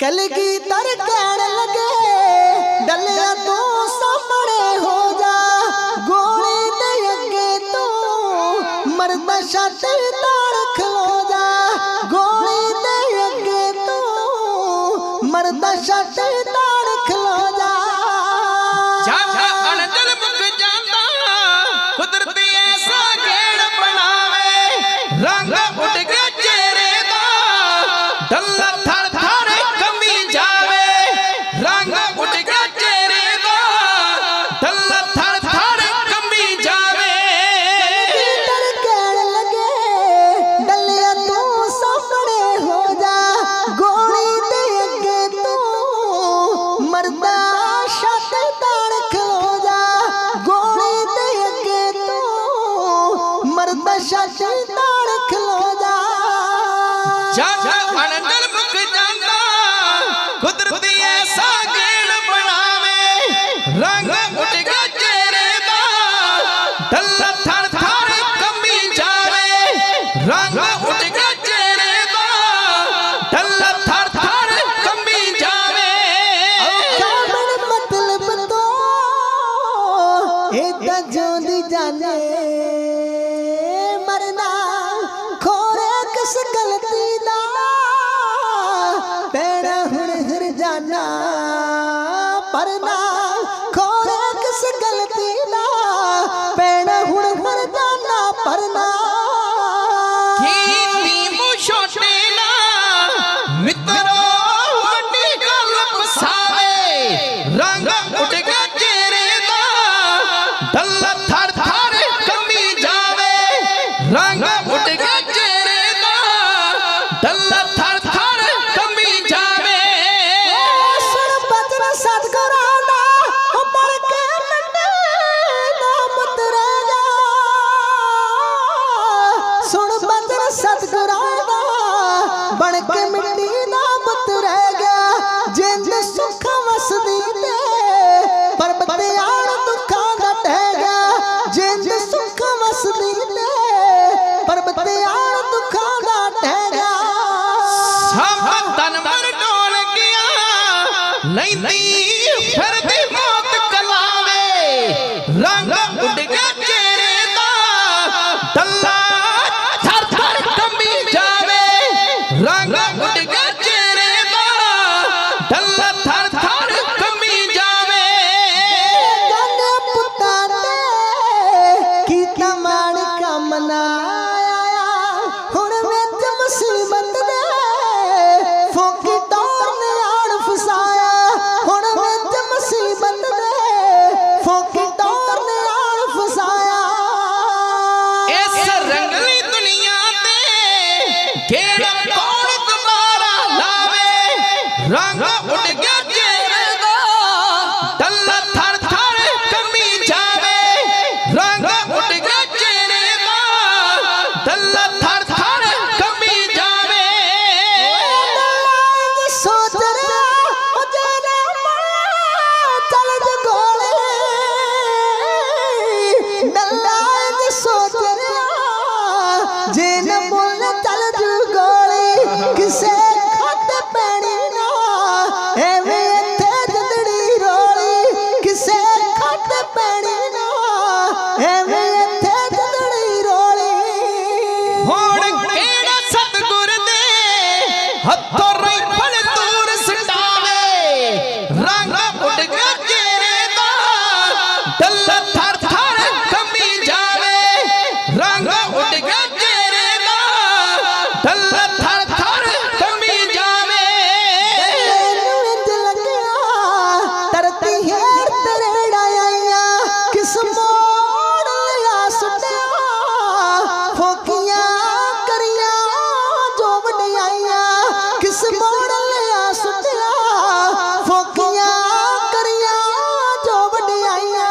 ਕਲਗੀ ਦਰ ਕਹਿਣ ਲੱਗੇ ਡੱਲਿਆ ਤੂੰ ਸਾਹਮਣੇ ਹੋ ਜਾ ਗੋਲੀ ਦੇ ਅੱਗੇ ਤੂੰ ਮਰਦਾ ਛੱਤ ਤਾੜ ਖਲੋ ਤੂੰ ਮਰਦਾ ਛੱਤ ਤਾੜ ਖਲੋ ਜਾ ਚਾਚਾ ਅਣਜਲ ਮੁੱਕ ਜਾਂਦਾ। ਕੁਦਰਤੀ ਐਸਾ ਗੇੜ ਬਣਾਵੇ ਰੰਗ ਉੱਡ ਗਿਆ ਚਿਹਰੇ ਦਾ। ਡੱਲਾ ਥਰ ਥਰ ਕੰਮੀ ਜਾਵੇ। ਰੰਗ ਉੱਡ ਗਿਆ ਚਿਹਰੇ ਦਾ। ਡੱਲਾ ਥਰ ਥਰ ਕੰਮੀ ਜਾਵੇ। ਕਾਮਣ ਮਤਲਬ ਤੋਂ। ਇਹ ਤਾਂ ਜਿਉਂਦੀ ਜਾਣੇ ਸੁੱਖ ਤੇ ਪਰਬਤ ਆਣ ਦੁੱਖਾਂ ਦਾ ਟਹਿਗਾ ਸਭ ਤਨ ਮਨ ਡੋਲ ਗਿਆ ਲੈਂਦੀ ਫਿਰਦੀ ਮੌਤ ਕਲਾਵੇ। ਰੰਗ ਉੱਡ ਗਿਆ ਚਿਹਰੇ ਦਾ, ਡੱਲਾ ਥਰ ਥਰ ਕੰਬੀ ਜਾਵੇ। ਰੰਗ ਉੱਡ ਗਿਆ ਚਿਹਰੇ ਦਾ, ਡੱਲਾ ਥਰ ਰੰਗ ਉੱਡ ਗਿਆ ਚਿਹਰੇ ਦਾ। ਡੱਲਾ ਥਰ ਥਰ ਕੰਮੀ ਜਾਵੇ। ਰੰਗ ਉੱਡ ਗਿਆ ਚਿਹਰੇ ਦਾ। ਡੱਲਾ ਥਰ ਥਰ ਕਮੀ ਜਾਵੇ। ਸੋਚ ਰਿਹਾ ਉਹ ਜਨਾ ਮਾ ਚੱਲ ਜਗੋਲੇ ਨੱਲਾ ਸੋਚ ਰਿਹਾ ਜੇ ਐਵੇਂ ਇੱਥੇ ਜਦੜੀ ਰੋਲੀ। ਹੁਣ ਕਿਹੜਾ ਸਤਗੁਰ ਦੇ ਹੱਥੋਂ ਰਾਈਫਲ ਦੂਰ ਸਟਾਵੇ? ਰੰਗ ਫੋਕੀਆਂ ਕਰੀਆਂ ਜੋ ਵਡਿਆਈਆਂ ਕਿਸ ਮੋੜ ਲਿਆ ਸੁੱਟਿਆ। ਫੋਕੀਆਂ ਕਰੀਆਂ ਜੋ ਵਡਿਆਈਆਂ।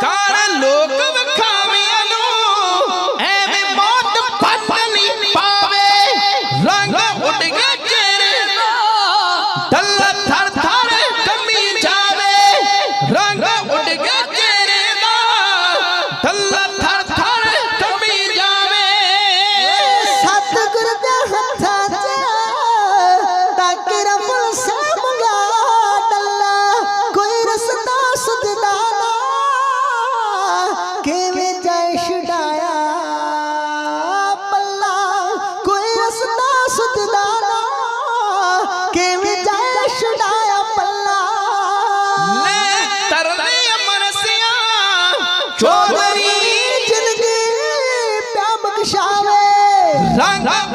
ਕਾਰ ਲੋਕ ਵਿਖਾਵਿਆਂ ਨੂੰ ਐਵੇਂ ਮੌਤ ਪੱਤ ਨਹੀਂ ਪਾਵੇ। ਰੰਗ ਉੱਡ ਗਿਆ ਚਿਹਰੇ ਦਾ ਡੱਲਾ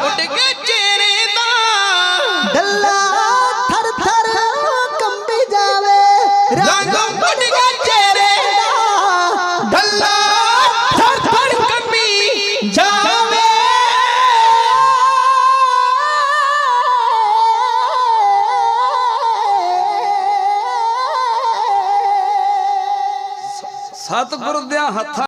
ਉੱਡ ਗਿਆ ਚਿਹਰੇ ਦਾ। ਡੱਲਾ ਥਰ ਥਰ ਕੰਬੀ ਜਾਵੇ। ਰੰਗ ਉੱਡ ਗਿਆ ਚਿਹਰੇ ਦਾ। ਢੱਲਾ ਥਰ ਥਰ ਕੰਬੀ ਜਾਵੇ। ਸਤਿਗੁਰ ਦਿਆਂ ਹੱਥਾਂ